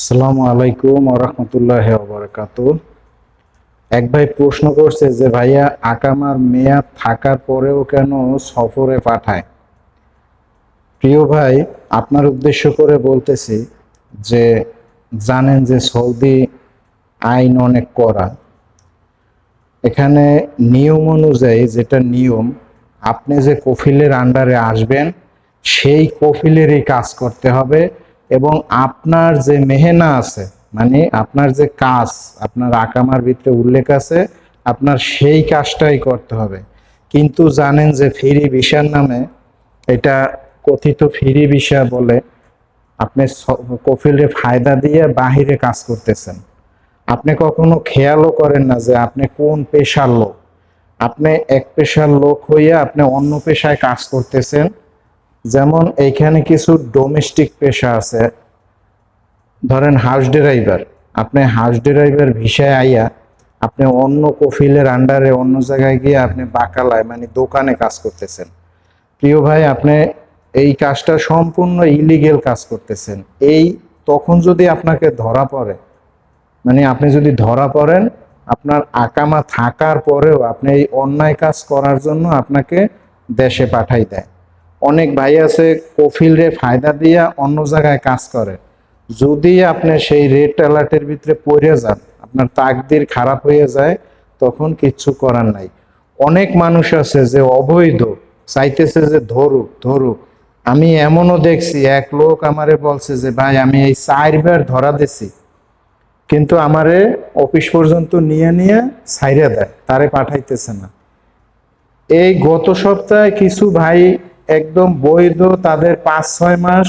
আসসালামু আলাইকুম রহমতুল্লাহ বারাকাত। এক ভাই প্রশ্ন করছে যে, ভাইয়া, আকামার মেয়াদ থাকার পরেও কেন সফরে পাঠায়? প্রিয় ভাই, আপনার উদ্দেশ্য করে বলতেছি যে, জানেন যে সৌদি আইন অনেক করা এখানে নিয়ম অনুযায়ী যেটা নিয়ম, আপনি যে কফিলের আন্ডারে আসবেন, সেই কফিলেরই কাজ করতে হবে। এবং আপনার যে মেহেনা আছে মানে আপনার যে কাজ, আপনার আকামার ভিতরে উল্লেখ আছে, আপনার সেই কাজটাই করতে হবে। কিন্তু জানেন যে ফ্রি ভিসার নামে এটা কথিত ফ্রি ভিসা বলে আপনি কফিলে ফায়দা দিয়ে বাহিরে কাজ করতেছেন। আপনি কখনো খেয়ালও করেন না যে আপনি কোন পেশার লোক। আপনি এক পেশার লোক হইয়া আপনি অন্য পেশায় কাজ করতেছেন যেমন এইখানে কিছু ডোমেস্টিক পেশা আছে। ধরেন হাউস ড্রাইভার আপনি হাউস ড্রাইভার ভিসায় আইয়া আপনি অন্য কফিলের আন্ডারে অন্য জায়গায় গিয়ে আপনি বাকালায় মানে দোকানে কাজ করতেছেন। প্রিয় ভাই, আপনি এই কাজটা সম্পূর্ণ ইলিগেল কাজ করতেছেন। এই তখন যদি আপনাকে ধরা পড়ে মানে আপনি যদি ধরা পড়েন, আপনার আকামা থাকার পরেও আপনি এই অন্যায় কাজ করার জন্য আপনাকে দেশে পাঠাই দেয়। অনেক ভাই আছে কফিল রে ফায়দা দিয়া অন্য জায়গায় কাজ করে। যদি আপনি সেই রেড অ্যালার্টের ভিতরে পড়ে যান, আপনার তাকদির খারাপ হয়ে যায়, তখন কিচ্ছু করার নাই। অনেক মানুষ আছে যে অবৈধ, চাইতেছে যে ধরুক ধরুক। আমি এমনও দেখছি, এক লোক আমারে বলছে যে, ভাই, আমি এই চারবার ধরা দিছি। কিন্তু আমারে অফিস পর্যন্ত নিয়ে নিয়ে সাইরে দেয়, তারে পাঠাইতেছে না। এই গত সপ্তাহে কিছু ভাই একদম বৈধ তাদের পাঁচ, ছয় মাস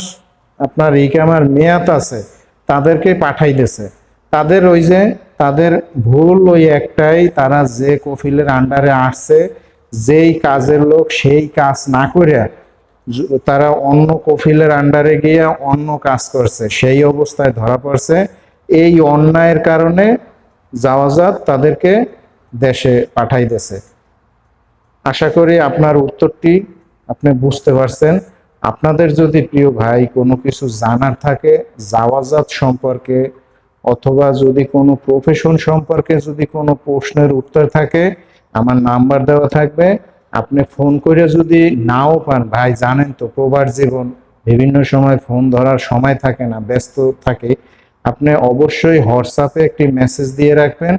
আপনার ইকামার মেয়াদ আছে, তাদেরকে পাঠাই দিছে তাদের ওই যে, তাদের ভুল ওই একটাই, তারা যে কফিলের আন্ডারে আসছে, যেই কাজের লোক সেই কাজ না করে তারা অন্য কফিলের আন্ডারে গিয়ে অন্য কাজ করছে, সেই অবস্থায় ধরা পড়ছে। এই অন্যায়ের কারণে জাওয়াজাত তাদেরকে দেশে পাঠাই দিছে আশা করি আপনার উত্তরটি আপনি বুঝতে পারছেন। আপনাদের যদি প্রিয় ভাই কোনো কিছু জানার থাকে জাওয়াজাত সম্পর্কে অথবা যদি কোনো প্রফেশন সম্পর্কে যদি কোনো প্রশ্নের উত্তর থাকে, আমার নাম্বার দেওয়া থাকবে। আপনি ফোন করে যদি নাও পান, ভাই জানেন তো প্রবার জীবন বিভিন্ন সময় ফোন ধরার সময় থাকে না, ব্যস্ত থাকে। আপনি অবশ্যই হোয়াটসঅ্যাপে একটি মেসেজ দিয়ে রাখবেন।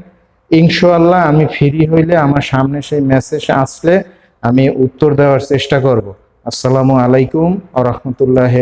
ইনশাআল্লাহ আমি ফ্রি হইলে আমার সামনে সেই মেসেজ আসলে আমি উত্তর দেওয়ার চেষ্টা করব। আসসালামু আলাইকুম আ রহমতুল্লাহ